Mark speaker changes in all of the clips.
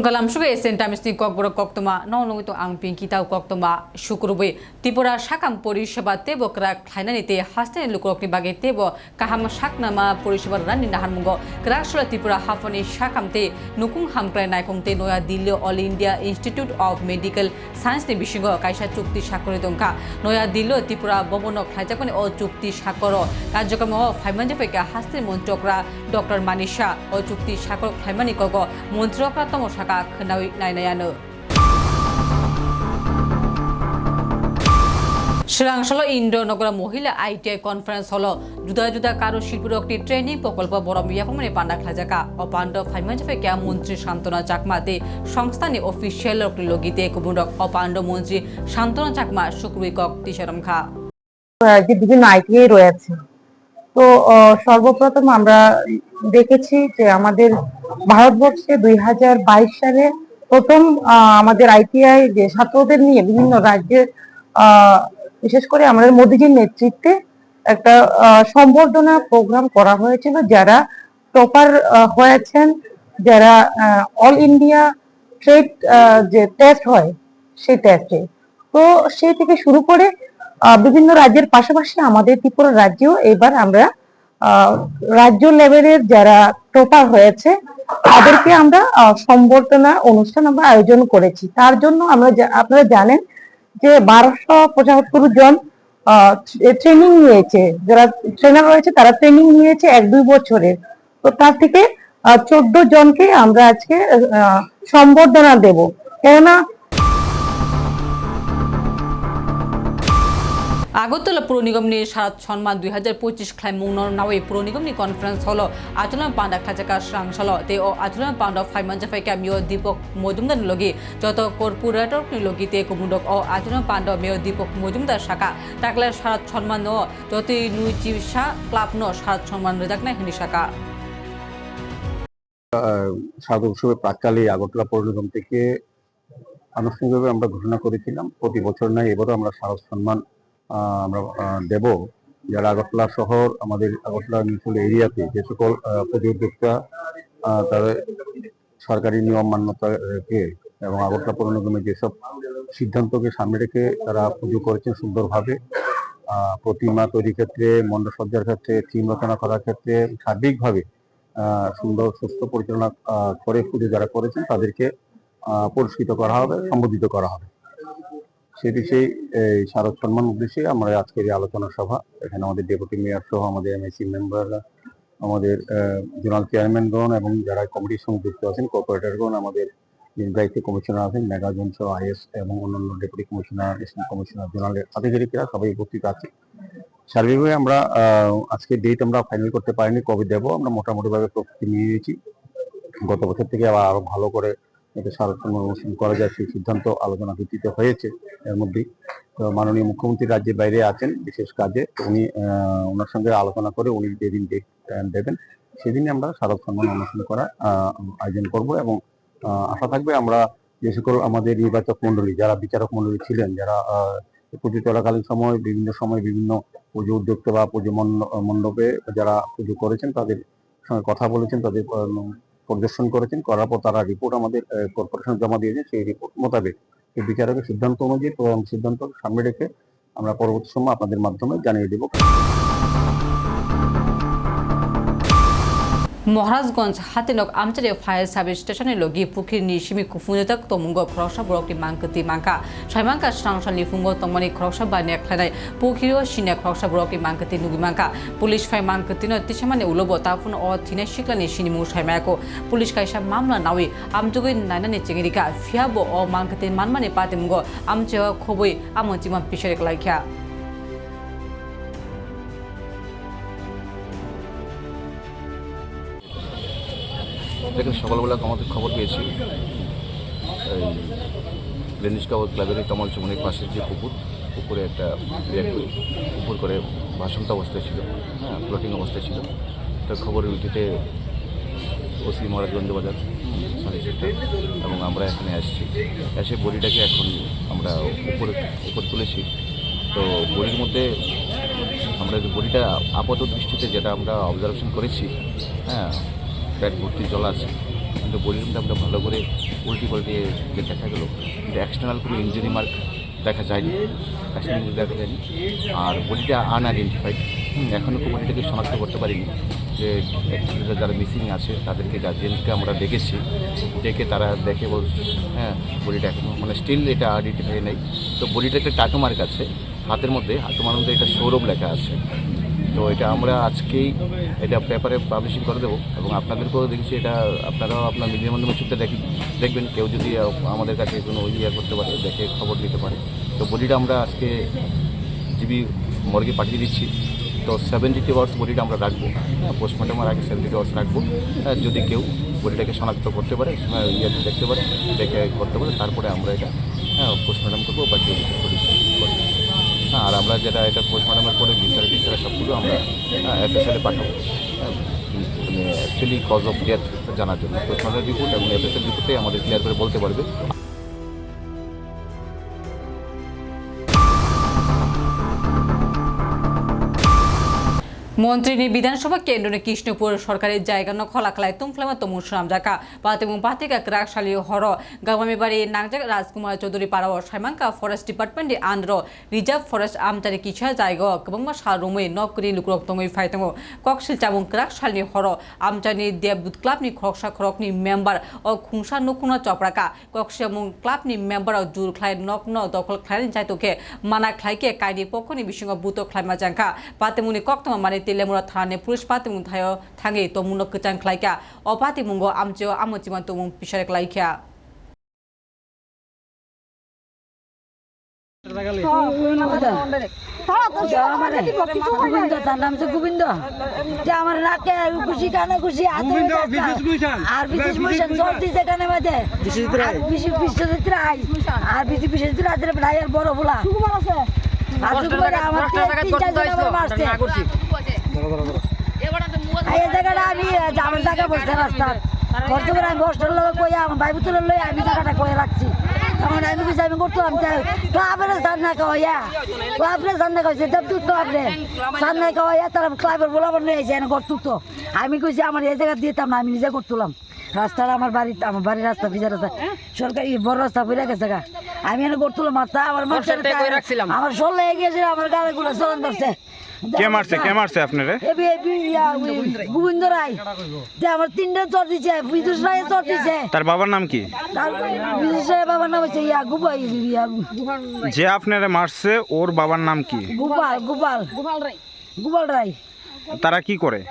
Speaker 1: tungkalam suga esen tamis ni kok borok kok toma no no to ang ping kitau kok toma শুক্রবে Tripura শাকাম পরিষেবা তেব crack খাইনানিতে হাস্তে লুকরকনি বাগে তেব কাহাম শাকনামা পরিষেবা রানি নাহারমুঙ্গ ক্রাকশলা ত্রিপুরা হাফনি শাকামতে নুকুং হামক্রাই নাইকংতে Naya Delhi All India Institute of Medical Science ni বিসিঙ্গ কাইসা চুক্তি স্বাক্ষর দংকা নয়া দিল্লি ত্রিপুরা ভবন খাইজাকনি ও চুক্তি স্বাক্ষর কার্যক্রম ফাইমানজে ফেকা হাস্তে মন্ত্রকরা ডক্টর মানিসা ও চুক্তি স্বাক্ষর ফাইমানি কগ মন্ত্রকরা তম শাখা খনাই নাইনায়ানো শ্রীরাংশল ইন্দ্রনগর মহিলা আইটিআই কনফারেন্স হল জুদা জুদা কারও শিল্পীর একটি ট্রেনিং প্রকল্প বড় মিয়াফমনে পান্ডা খাজাকা অপান্ড ফাইমাঞ্জফে ক্যা মন্ত্রী শান্তনা চাকমাতে সংস্থানি অফিসিয়াল একটি লগিতে কুবুন্ডক অপান্ড মন্ত্রী শান্তনা চাকমা শুক্রুই কক তিসরম খা
Speaker 2: যে বিভিন্ন আইটিআই রয়েছে। তো সর্বপ্রথম আমরা দেখেছি যে আমাদের ভারতবর্ষে দুই হাজার বাইশ সালে প্রথম আমাদের আইটিআই যে ছাত্রদের নিয়ে বিভিন্ন রাজ্যের বিশেষ করে আমাদের মোদীজির নেতৃত্বে একটা সম্বর্ধনা প্রোগ্রাম করা হয়েছিল যারা টপার হয়েছেন, যারা অল ইন্ডিয়া ট্রেড যে টেস্ট হয় সেই টেস্টে। তো সেই থেকে শুরু করে বিভিন্ন রাজ্যের পাশাপাশি আমাদের ত্রিপুরা রাজ্যেও এবার আমরা রাজ্য লেভেলের যারা টপার হয়েছে তাদেরকে আমরা সম্বর্ধনা অনুষ্ঠান আমরা আয়োজন করেছি। তার জন্য আমরা আপনারা জানেন যে বারোশো পঁচাত্তর জন ট্রেনিং নিয়েছে। যারা ট্রেনার রয়েছে তারা ট্রেনিং নিয়েছে এক দুই বছরের। তো তার থেকে চোদ্দ জনকে আমরা আজকে সম্বর্ধনা দেব। কেননা
Speaker 1: আগরতলা পৌর নিগম নিয়ে সারাত সম্মান দুই হাজার পঁচিশ খাই মুংনর নাওয়ে পৌর নিগম নি কনফারেন্স হল। আচরণ পান্ডা খাজাকা শ্রাংসল তে ও আচরণ পান্ডা ফাইমান জাফাই ক্যামিও দীপক মজুমদার লগি। যত কর্পোরেটর নি লগি তে কুমুন্ডক ও আচরণ পান্ডা মেয় দীপক মজুমদার শাখা। তাকলা সারাত সম্মান ও যত নুই চিকিৎসা ক্লাব ন সারাত সম্মান রেজাক নাই হিনি শাখা।
Speaker 3: স্বাগত উৎসবের প্রাককালে আগরতলা পৌর নিগম থেকে আনুষ্ঠানিকভাবে আমরা ঘোষণা করেছিলাম। প্রতি বছর নয়, এবারও আমরা শারদ সম্মান আমরা দেব। যারা আগরতলা শহর, আমাদের আগরতলা মিউনিসিপ্যাল এরিয়াতে যে সকল পুজো উদ্যোক্তা তাদের সরকারি নিয়ম মান্যতা এবং আগরতলা পৌর নিগমের যেসব সিদ্ধান্তকে সামনে রেখে তারা পুজো করেছেন সুন্দরভাবে প্রতিমা তৈরির ক্ষেত্রে, মণ্ডপসজ্জার ক্ষেত্রে, থিম রচনা করার ক্ষেত্রে সার্বিকভাবে সুন্দর, সুস্থ পরিচালনা করে পুজো যারা করেছেন তাদেরকে পুরস্কৃত করা হবে, সম্বোধিত করা হবে। বিষয়ে এই, শারদ সম্মান উদ্দেশ্যে আমরা আজকের এই আলোচনা সভা। এখানে আমাদের ডেপুটি মেয়র সহ আমাদের এমআইসি মেম্বাররা আমাদের জোনাল চেয়ারম্যানগণ এবং যারা কমিটির সঙ্গে যুক্ত আছেন কর্পোরেটরগণ আমাদের নির্বাহিত কমিশনার আছেন মেগাজন সহ আইএস এবং অন্যান্য ডেপুটি কমিশনার এসিস্ট্যান্ট কমিশনার জোনালের আধিকারিকরা সবাই উপস্থিত আছে। সার্বিকভাবে আমরা আজকে ডেট আমরা ফাইনাল করতে পারিনি, কবে দেব, আমরা মোটামুটিভাবে প্রস্তুতি নিয়ে নিয়েছি। গত বছর থেকে আবার আরও ভালো করে এটা সারক্ষণ অনুষ্ঠান করা যায়, সেই সিদ্ধান্ত আলোচনা ভিত্তিতে হয়েছে এর মধ্যেই। মাননীয় মুখ্যমন্ত্রী রাজ্যের বাইরে আছেন বিশেষ কাজে উনি ওনার সঙ্গে আলোচনা করে উনি যেদিন দেবেন, সেদিনই আমরা শারদ সম্মান অনুষ্ঠান করা আয়োজন করব এবং আশা থাকবে আমরা যে সকল আমাদের নির্বাচক মন্ডলী যারা বিচারক মন্ডলী ছিলেন, যারা পুজো চলাকালীন সময়, বিভিন্ন সময় বিভিন্ন পুজো উদ্যোক্তা বা পুজো মণ্ড- মণ্ডপে যারা পুজো করেছেন, তাদের সঙ্গে কথা বলেছেন, তাদের পরিদর্শন করেছেন, করার পর তারা রিপোর্ট আমাদের কর্পোরেশন জমা দিয়েছে। সেই রিপোর্ট মোতাবেক এই বিচারকের সিদ্ধান্ত অনুযায়ী সিদ্ধান্ত সামনে রেখে আমরা পরবর্তী সময় আপনাদের মাধ্যমে জানিয়ে দেব।
Speaker 1: মহারাজগঞ্জ হাতিনক আমচারে ফায়ার সার্ভিস স্টেশনে লগি পুখির নিশিমি কুফুনতাক তমুঙ্গ খরকসা বরকটি মাংকতি মাংকা সাইমাংকা স্রাংসালনি ফুঙ্গ তমনি খরকসা বানিয়া খানাই পুখির সিনে খরকসা বরকটি মাংকতি নুগি মাংকা পুলিশ ফাই মাংকতি ন তিসামানে উলব তাফুন অ থিনে শিকলানি সিনিমু সাইমায়াকো পুলিশ কাইসা মামলা নাওই। আমজুগৈ নাইনানি চেঙ্গিরিকা ফিয়াবো অ মাংকতি মানমানে পাতিমুঙ্গ। আমচে খবই আমচিমা পিছরে লাইখ্যা
Speaker 4: দেখুন, সকালবেলা আমাদের খবর পেয়েছি। এই লেনিস্কা ক্লাবের কমল চুমনির পাশের যে পুকুর, পুকুরে একটা পুকুর করে ভাসন্ত অবস্থায় ছিল হ্যাঁ ফ্লোটিং অবস্থায় ছিল। তার খবরের ভিত্তিতে ওসি মহারাজগঞ্জ বাজার এবং আমরা এখানে আসছি। এসে বডিটাকে এখন আমরা উপরে, উপর তুলেছি। তো বডির মধ্যে আমরা যে বডিটা আপাত দৃষ্টিতে যেটা আমরা অবজারভেশন করেছি হ্যাঁ পেট ভর্তি জল আছে। কিন্তু মধ্যে আমরা ভালো করে উল্টি পাল্টে যে দেখা গেলো কিন্তু এক্সটার্নাল কোনো ইঞ্জুরি মার্ক দেখা যায়নি। এক্সটার্নাল ইঞ্জুরি দেখা যায়নি। আর বডিটা আনআইডেন্টিফাইড এখনও বডিটাকে শনাক্ত করতে পারিনি যে অ্যাকচুয়ালি যারা মিসিং আছে তাদেরকে গার্জিয়ানকে আমরা ডেকেছি। ডেকে তারা দেখে বল হ্যাঁ বডিটা এখনও মানে স্টিল এটা আইডেন্টিফাই নেই। তো বডিটা একটা টাটু মার্ক আছে। হাতের মধ্যে হাতুমার মধ্যে এটা সৌরভ লেখা আছে। তো এটা আমরা আজকেই এটা পেপারে পাবলিশিং করে দেবো এবং আপনাদেরকেও দেখছি এটা, আপনারাও আপনার মিডিয়ার মাধ্যমে ছুটে দেখ, দেখবেন। কেউ যদি আমাদের কাছে কোনো ইয়ে করতে পারে, দেখে খবর দিতে পারে। তো বডিটা আমরা আজকে জিবি মর্গে পাঠিয়ে দিচ্ছি। তো সেভেন্টি টু আওয়ার্স বডিটা আমরা রাখব। পোস্টমর্টমের আগে সেভেন্টি টু আওয়ার্স রাখব যদি কেউ বডিটাকে শনাক্ত করতে পারে ইয়েতে দেখতে পারে, দেখে করতে পারে, তারপরে আমরা এটা পোস্টমর্টম করব বা হ্যাঁ আর আমরা যেটা এটা পোস্টমর্টমের পরে বিচার টিচার সবগুলো আমরা এফএসএলে পাঠাবো। হ্যাঁ, মানে অ্যাকচুয়ালি কজ অফ ডেথ জানার জন্য। পোস্টমর্টম রিপোর্ট এবং এফএসএল রিপোর্টে আমাদের ক্লিয়ার করে বলতে পারবে।
Speaker 1: মন্ত্রী বিধানসভা কেন্দ্রনে কৃষ্ণপুর সরকারের জায়গা ন খলাখলায় তুমফ্লামা তমুর সুনাম জাকা পাতে এবং পাতিকা ক্রাকশালী হর গাগামী বাড়ি নাগজাক রাজকুমার চৌধুরী পাড়া সাইমাঙ্কা ফরেস্ট ডিপার্টমেন্টে আন্দ্র। রিজার্ভ ফরেস্ট আমচারি কিছা জায়গা কবংমা সারুমে নকরি লুকরক তমই ফাইতম। ককশিল চাবুং ক্রাকশালী হর আমচানি দেবদূত ক্লাবনি খরকসা খরকনি মেম্বার ও খুংসা নখুনা চপড়াকা। ককশি এবং ক্লাবনি মেম্বার ও জুর খ্লাই নগ্ন দখল খ্লাইনি চাইতকে মানা খ্লাইকে কাইনি পক্ষনি বিসঙ্গ বুত খ্লাইমা জাঙ্কা পাতেমুনি কক্তমা মানে 텔레무라 থানে পুলিশ পাতি 타요 탕에 또 문어
Speaker 5: 그짱 클라이카 어파티 문고 암죠 암어지만 또문 비셔레 클라이카 গোবিন্দ আমার আর বিশেষ বিশেষ বড় বলা এই জায়গাটা আমি আমার জায়গা করতে করে আমি বস্টার লোক কই আমার ভাই বুতুলের লই আমি জায়গাটা কয়ে রাখছি। তখন আমি কিছু আমি করতাম ক্লাবের তারা বলাবার নিয়ে এসে ঘর তুলতো আমি কইছি আমার এই জায়গা দিতাম না আমি নিজে করতুলাম রাস্তাটা আমার বাড়ি আমার বাড়ির রাস্তা ভিজা রাস্তা। সরকারি বড় রাস্তা ফিরে গেছে গা। আমি এনে করতুলাম মাথা আমার মানুষের আমার সরলে গিয়েছিল আমার গাড়িগুলো চলন ধরছে।
Speaker 6: কে মারছে কে মারছে আপনারে?
Speaker 5: এবি এবি গোবিন্দ রায়। যে আমার তিনটা চর দিছে বিদুষ রায় চর দিছে।
Speaker 6: তার বাবার নাম কি?
Speaker 5: তার বিদুষ রায় বাবার নাম হচ্ছে ইয়া গুবাই ইয়া
Speaker 6: যে আপনারে মারছে ওর বাবার নাম কি?
Speaker 5: গোপাল গোপাল। গোপাল রায়। গোপাল রায়।
Speaker 6: তারা কি করে?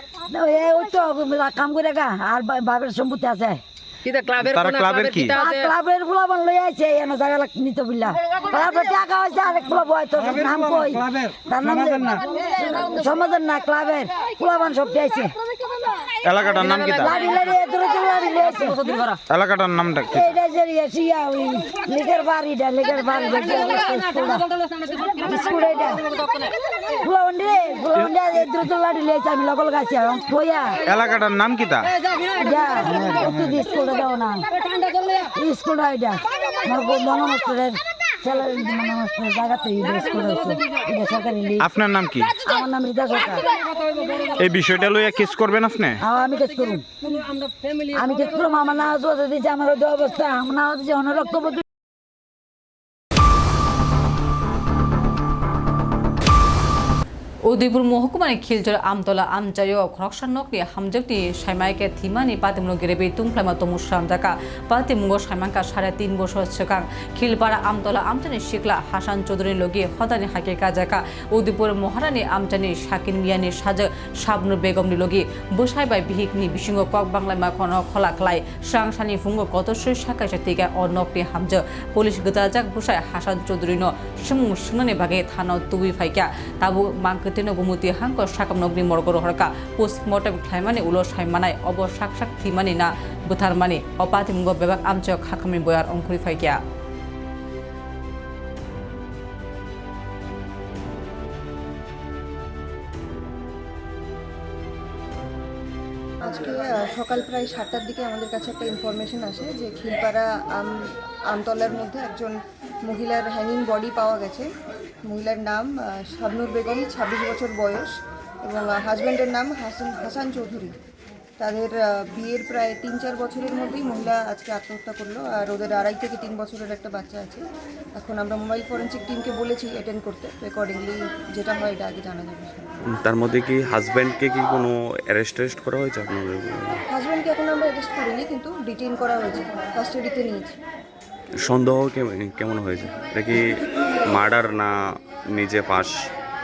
Speaker 5: ওই তো কাম করে গা আর বা- বাপের সম্পত্তি আছে।
Speaker 6: তারা ক্লাবের কি?
Speaker 5: আর ক্লাবের ফুলাবান লই আইছে এনে জায়গা লাগ নিতে বিল্লা ক্লাবের টাকা হইছে আরেক ক্লাব হয়তো নাম কই? তার নাম সমাজের না। ক্লাবের। ফুলাবান সব আইছে।
Speaker 6: এলাকাটার নাম কি এলাকাটার নামটা কি? এলাকাটার নাম কি তা
Speaker 5: স্কুলটা দাও না স্কুলটা এটা মনে
Speaker 6: আপনার নাম কি?
Speaker 5: আমার নাম রিতা সরকার।
Speaker 6: এই বিষয়টা লইয়া কেস করবেন আপনি?
Speaker 5: হ্যাঁ, আমি কেস করুন আমি কেস করুম আমার না যদি আমার অবস্থা আমার না উদয়পুর মহকুমায় খিলচর
Speaker 1: আমতলা আমচারি ও খরকসান নকনি হামজবনি সাইমাইকে থিমানি পাতিমুল গেরেবি তুমফ্লামা তমুসাম জাকা পাতিমুঙ্গ সাইমাঙ্কা সাড়ে তিন বছর শেখাং খিলপাড়া আমতলা আমচানি শিকলা হাসান চৌধুরী লগি হদানি হাকে কাজাকা। উদয়পুর মহারানী আমচানি শাকিন মিয়ানি সাজ শাবনু বেগমনি লগি বসাই বুসাইবাই বিহিকনি বিসিঙ্গ কক বাংলায় মা মাখন খলাকলাই সাংসানি ফুঙ্গ কত সই শাখা সাথিকা ও নকনি হামজ। পুলিশ গতাজাক বুসাই হাসান চৌধুরী ন সুমু সিঙ্গানি ভাগে থানা তুবি ফাইকা। তাবু মাংকতে চিনো গুমুতি হাঙ্ক সাকম নগ্রী মর্গর হরকা। পোস্ট মর্টেম খাইমানে উলো সাইমানায় অব সাক সাক থিমানি না বুথার মানে অপাতি মুগ
Speaker 7: বেবাক আমচক হাকামি বয়ার অঙ্কুরি ফাইকিয়া। আজকে সকাল প্রায় সাতটার দিকে আমাদের কাছে একটা ইনফরমেশন আসে যে খিলপাড়া আম আমতলার মধ্যে একজন মহিলার হ্যাঙ্গিং বডি পাওয়া গেছে। মহিলার নাম শাবনুর বেগম ছাব্বিশ বছর বয়স এবং হাজব্যান্ডের নাম হাসান হাসান চৌধুরী। তাদের বিয়ের প্রায় তিন চার বছরের মধ্যেই মহিলা আজকে আত্মহত্যা করল আর ওদের আড়াই থেকে তিন বছরের একটা বাচ্চা আছে। এখন আমরা মোবাইল ফরেন্সিক টিমকে বলেছি অ্যাটেন্ড করতে। রেকর্ডিংলি যেটা হয় এটা আগে জানা যাবে।
Speaker 8: তার মধ্যে কি হাজব্যান্ডকে কি কোনো অ্যারেস্ট টেস্ট করা হয়েছে আপনাদের?
Speaker 7: হাজব্যান্ডকে এখন আমরা অ্যারেস্ট করিনি কিন্তু ডিটেইন করা হয়েছে কাস্টাডিতে নিয়েছি।
Speaker 8: সন্দেহ কেমন হয়েছে? এটা কি মার্ডার না নিজে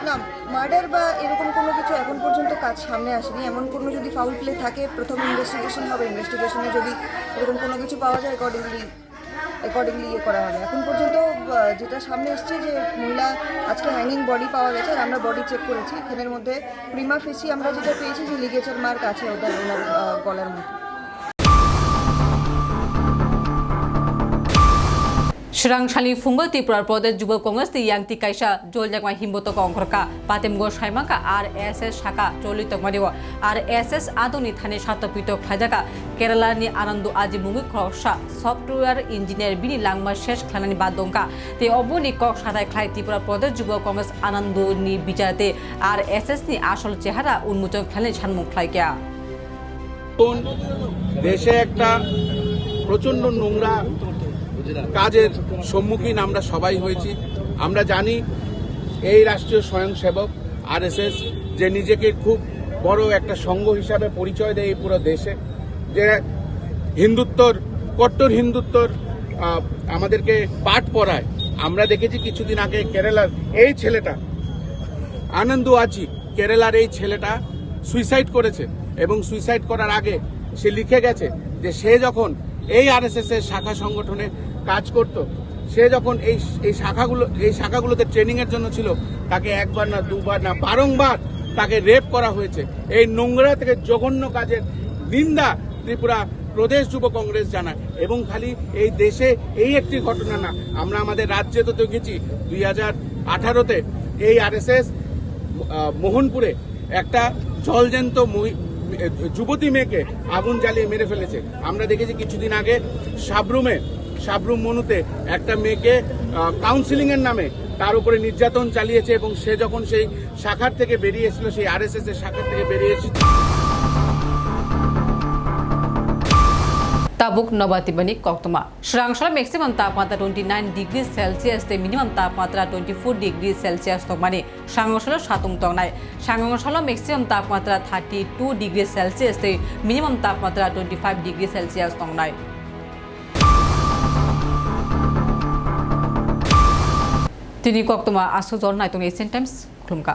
Speaker 7: না, মার্ডার বা এরকম কোনো কিছু এখন পর্যন্ত কাজ সামনে আসেনি। এমন কোনো যদি ফাউল প্লে থাকে, প্রথম ইনভেস্টিগেশন হবে ইনভেস্টিগেশনে যদি এরকম কোনো কিছু পাওয়া যায় অ্যাকর্ডিংলি অ্যাকর্ডিংলি ইয়ে করা হবে। এখন পর্যন্ত যেটা সামনে এসছে যে মহিলা আজকে হ্যাঙ্গিং বডি পাওয়া গেছে, আর আমরা বডি চেক করেছি। এখানের মধ্যে প্রিমা ফেসি আমরা যেটা পেয়েছি যে লিগেচার মার্ক আছে ওদের গলার মধ্যে।
Speaker 1: Shirangshali Fungo, Tripura Pradesh Congress ইয়াংতি কাইসা জলজাকমা হিম্বতক অঙ্করকা পাতেমগো সাইমাকা আর এস এস শাখা চলিত মারিও আর এস এস আদনি থানে সাতপিত খাজাকা কেরালানি আনন্দ আজি মুমি খরসা সফটওয়্যার ইঞ্জিনিয়ার বিনি লাংমা শেষ খানানি বাদংকা তে অবনি কক সাদাই খাই ত্রিপুরা প্রদেশ যুব কংগ্রেস আনন্দনি বিচারতে আর এস এস নি আসল চেহারা উন্মোচন খেলে সানমুখ খাইকা
Speaker 9: দেশে একটা প্রচণ্ড নোংরা কাজের সম্মুখীন আমরা সবাই হয়েছি। আমরা জানি এই রাষ্ট্রীয় স্বয়ংসেবক আরএসএস যে নিজেকে খুব বড় একটা সংঘ হিসাবে পরিচয় দেয় এই পুরো দেশে, যে হিন্দুত্বর, কট্টর হিন্দুত্বর আমাদেরকে পাঠ পড়ায়। আমরা দেখেছি কিছুদিন আগে কেরালার এই ছেলেটা, আনন্দ আছি কেরালার এই ছেলেটা সুইসাইড করেছে এবং সুইসাইড করার আগে সে লিখে গেছে যে সে যখন এই আরএসএস এর শাখা সংগঠনে কাজ করত, সে যখন এই এই শাখাগুলো, এই শাখাগুলোতে ট্রেনিং এর জন্য ছিল, তাকে একবার না দুবার না বারংবার তাকে রেপ করা হয়েছে। এই নোংরা থেকে জঘন্য কাজের নিন্দা ত্রিপুরা প্রদেশ যুব কংগ্রেস জানায়। এবং খালি এই দেশে এই একটি ঘটনা না, আমরা আমাদের রাজ্যে তো দেখেছি, দুই হাজার আঠারোতে এই আরএসএস মোহনপুরে একটা জলজ্যান্ত যুবতী মেয়েকে আগুন জ্বালিয়ে মেরে ফেলেছে। আমরা দেখেছি কিছুদিন আগে সাবরুমে সাবরুম মনুতে একটা মেয়েকে কাউন্সিলিং এর নামে তার উপরে নির্যাতন চালিয়েছে এবং সে যখন সেই শাখার থেকে বেরিয়ে এসেছিল, সেই আর এস এস এর শাখার থেকে বেরিয়ে এসেছিল
Speaker 1: Tabuk Nobatibani Koktuma. Shrangshala maximum তাপমাত্রা 29 ডিগ্রি সেলসিয়াস তে মিনিমাম তাপমাত্রা 24 ডিগ্রি সেলসিয়াস তকমানি সাংগশাল সাতুং তংনাই সাংগশাল ম্যাক্সিমাম তাপমাত্রা 32 ডিগ্রি সেলসিয়াস তে মিনিমাম তাপমাত্রা 25 ডিগ্রি সেলসিয়াস তংনাই তিনি কক্তমা আসু নাই তুমি এশিয়ান টাইমস খুলুমকা।